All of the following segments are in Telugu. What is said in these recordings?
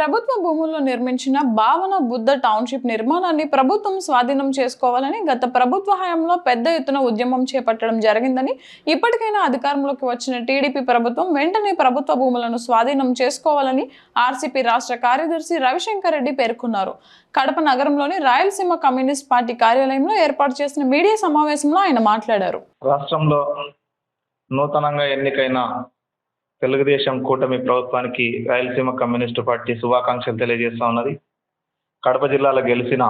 ప్రభుత్వ భూముల్లో నిర్మించిన భావన బుద్ధ టౌన్షిప్ నిర్మాణాన్ని ప్రభుత్వం స్వాధీనం చేసుకోవాలని గత ప్రభుత్వ హయాంలో పెద్ద ఎత్తున ఉద్యమం చేపట్టడం జరిగిందని ఇప్పటికైనా అధికారంలోకి వచ్చిన టీడీపీ ప్రభుత్వం వెంటనే ప్రభుత్వ భూములను స్వాధీనం చేసుకోవాలని ఆర్సీపీ రాష్ట్ర కార్యదర్శి రవిశంకర్ రెడ్డి పేర్కొన్నారు. కడప నగరంలోని రాయలసీమ కమ్యూనిస్ట్ పార్టీ కార్యాలయంలో ఏర్పాటు చేసిన మీడియా సమావేశంలో ఆయన మాట్లాడారు. రాష్ట్రంలో నూతనంగా ఎన్నికైన తెలుగుదేశం కూటమి ప్రభుత్వానికి రాయలసీమ కమ్యూనిస్టు పార్టీ శుభాకాంక్షలు తెలియజేస్తా ఉన్నది. కడప జిల్లాలో గెలిచిన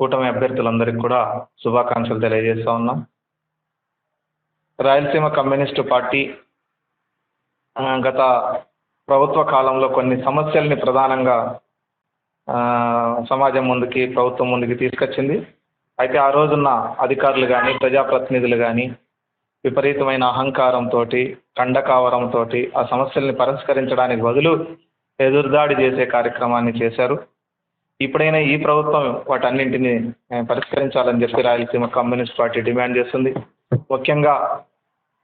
కూటమి అభ్యర్థులందరికీ కూడా శుభాకాంక్షలు తెలియజేస్తా ఉన్నాం. రాయలసీమ కమ్యూనిస్టు పార్టీ గత ప్రభుత్వ కాలంలో కొన్ని సమస్యల్ని ప్రధానంగా సమాజం ముందుకి ప్రభుత్వం ముందుకి తీసుకొచ్చింది. అయితే ఆ రోజున్న అధికారులు కానీ ప్రజాప్రతినిధులు కానీ విపరీతమైన అహంకారంతో కండకావరంతో ఆ సమస్యల్ని పరిష్కరించడానికి బదులు ఎదురుదాడి చేసే కార్యక్రమాన్ని చేశారు. ఇప్పుడైనా ఈ ప్రభుత్వం వాటన్నింటిని పరిష్కరించాలని చెప్పి రాయలసీమ కమ్యూనిస్ట్ పార్టీ డిమాండ్ చేస్తుంది. ముఖ్యంగా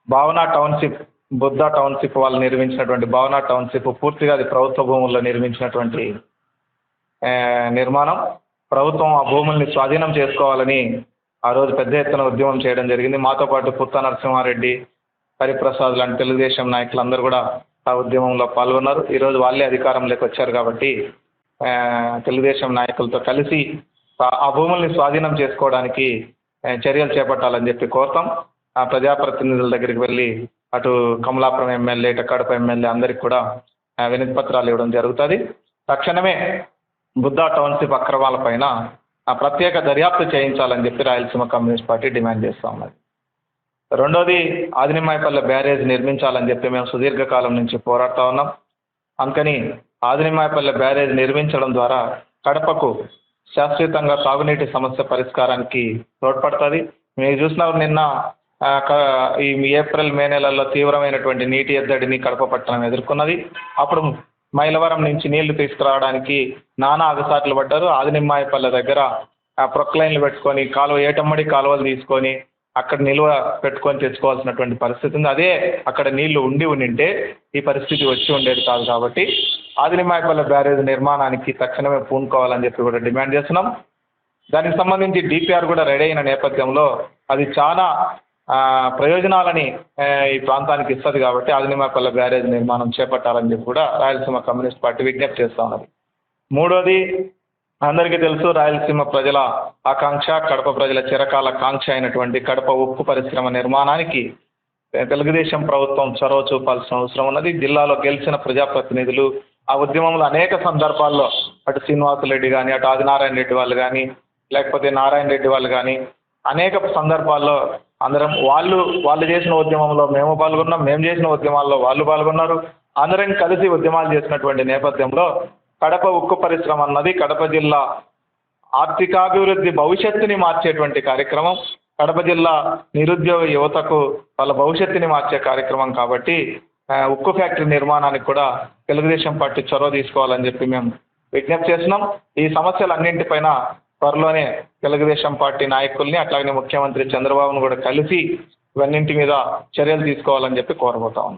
భావన టౌన్షిప్ బుద్ధ టౌన్షిప్ వాళ్ళు నిర్మించినటువంటి భావన టౌన్షిప్ పూర్తిగా అది ప్రభుత్వ భూముల్లో నిర్మించినటువంటి నిర్మాణం. ప్రభుత్వం ఆ భూముల్ని స్వాధీనం చేసుకోవాలని ఆ రోజు పెద్ద ఎత్తున ఉద్యమం చేయడం జరిగింది. మాతో పాటు పుత్త నరసింహారెడ్డి హరిప్రసాద్ లాంటి తెలుగుదేశం నాయకులందరూ కూడా ఆ ఉద్యమంలో పాల్గొన్నారు. ఈరోజు వాళ్ళే అధికారంలోకి వచ్చారు కాబట్టి తెలుగుదేశం నాయకులతో కలిసి ఆ- భూముల్ని స్వాధీనం చేసుకోవడానికి చర్యలు చేపట్టాలని చెప్పి కోరుతాం. ఆ ప్రజాప్రతినిధుల దగ్గరికి వెళ్ళి అటు కమలాపురం ఎమ్మెల్యే ఇటు కడప ఎమ్మెల్యే అందరికి కూడా వినతి పత్రాలు ఇవ్వడం జరుగుతుంది. తక్షణమే బుద్ధ టౌన్షిప్ అక్రమాల పైన ప్రత్యేక దర్యాప్తు చేయించాలని చెప్పి రాయలసీమ కమ్యూనిస్ట్ పార్టీ డిమాండ్ చేస్తాం ఉన్నది. రెండోది ఆదినిమాయపల్లె బ్యారేజ్ నిర్మించాలని చెప్పి మేము సుదీర్ఘకాలం నుంచి పోరాడుతూ ఉన్నాం. అందుకని ఆదినిమాయపల్లె బ్యారేజ్ నిర్మించడం ద్వారా కడపకు శాశ్వతంగా తాగునీటి సమస్య పరిష్కారానికి తోడ్పడుతుంది. మీరు చూసిన నిన్న క- ఈ ఏప్రిల్ మే నెలల్లో తీవ్రమైనటువంటి నీటి ఎద్దడిని కడప పట్టణం ఎదుర్కొన్నది. అప్పుడు మైలవరం నుంచి నీళ్ళు తీసుకురావడానికి నానా అగసాట్లు పడ్డారు. ఆదినిమ్మాయపల్లె దగ్గర ప్రొక్లైన్లు పెట్టుకొని కాలువ ఏటమ్మడి కాలువలు తీసుకొని అక్కడ నిల్వ పెట్టుకొని తెచ్చుకోవాల్సినటువంటి పరిస్థితి ఉంది. అదే అక్కడ నీళ్ళు ఉండి ఉండింటే ఈ పరిస్థితి వచ్చి ఉండేది కాదు కాబట్టి ఆదిలిమాయపల్లె బ్యారేజ్ నిర్మాణానికి తక్షణమే పూనుకోవాలని చెప్పి కూడా డిమాండ్ చేస్తున్నాం. దానికి సంబంధించి డిపిఆర్ కూడా రెడీ అయిన నేపథ్యంలో అది చాలా ప్రయోజనాలని ఈ ప్రాంతానికి ఇస్తుంది కాబట్టి ఆదిలిమాయపల్లె బ్యారేజ్ నిర్మాణం చేపట్టాలని చెప్పి కూడా రాయలసీమ కమ్యూనిస్ట్ పార్టీ విజ్ఞప్తి చేస్తా ఉన్నది. మూడోది అందరికీ తెలుసు రాయలసీమ ప్రజల ఆకాంక్ష కడప ప్రజల చిరకాల కాంక్ష అయినటువంటి కడప ఉక్కు పరిశ్రమ నిర్మాణానికి తెలుగుదేశం ప్రభుత్వం చొరవ చూపాల్సిన అవసరం ఉన్నది. జిల్లాలో గెలిచిన ప్రజాప్రతినిధులు ఆ ఉద్యమంలో అనేక సందర్భాల్లో అటు శ్రీనివాసరెడ్డి కానీ అటు ఆదినారాయణ రెడ్డి వాళ్ళు కానీ లేకపోతే నారాయణ రెడ్డి వాళ్ళు కానీ అనేక సందర్భాల్లో అందరం వాళ్ళు వాళ్ళు చేసిన ఉద్యమంలో మేము పాల్గొన్నాం మేము చేసిన ఉద్యమాల్లో వాళ్ళు పాల్గొన్నారు. అందరం కలిసి ఉద్యమాలు చేసినటువంటి నేపథ్యంలో కడప ఉక్కు పరిశ్రమ అన్నది కడప జిల్లా ఆర్థికాభివృద్ధి భవిష్యత్తుని మార్చేటువంటి కార్యక్రమం. కడప జిల్లా నిరుద్యోగ యువతకు వాళ్ళ భవిష్యత్తుని మార్చే కార్యక్రమం కాబట్టి ఉక్కు ఫ్యాక్టరీ నిర్మాణానికి కూడా తెలుగుదేశం పార్టీ చొరవ తీసుకోవాలని చెప్పి మేము విజ్ఞప్తి చేస్తున్నాం. ఈ సమస్యలన్నింటిపైన త్వరలోనే తెలుగుదేశం పార్టీ నాయకుల్ని అట్లాగే ముఖ్యమంత్రి చంద్రబాబును కూడా కలిసి ఇవన్నింటి మీద చర్యలు తీసుకోవాలని చెప్పి కోరబోతా ఉన్నాం.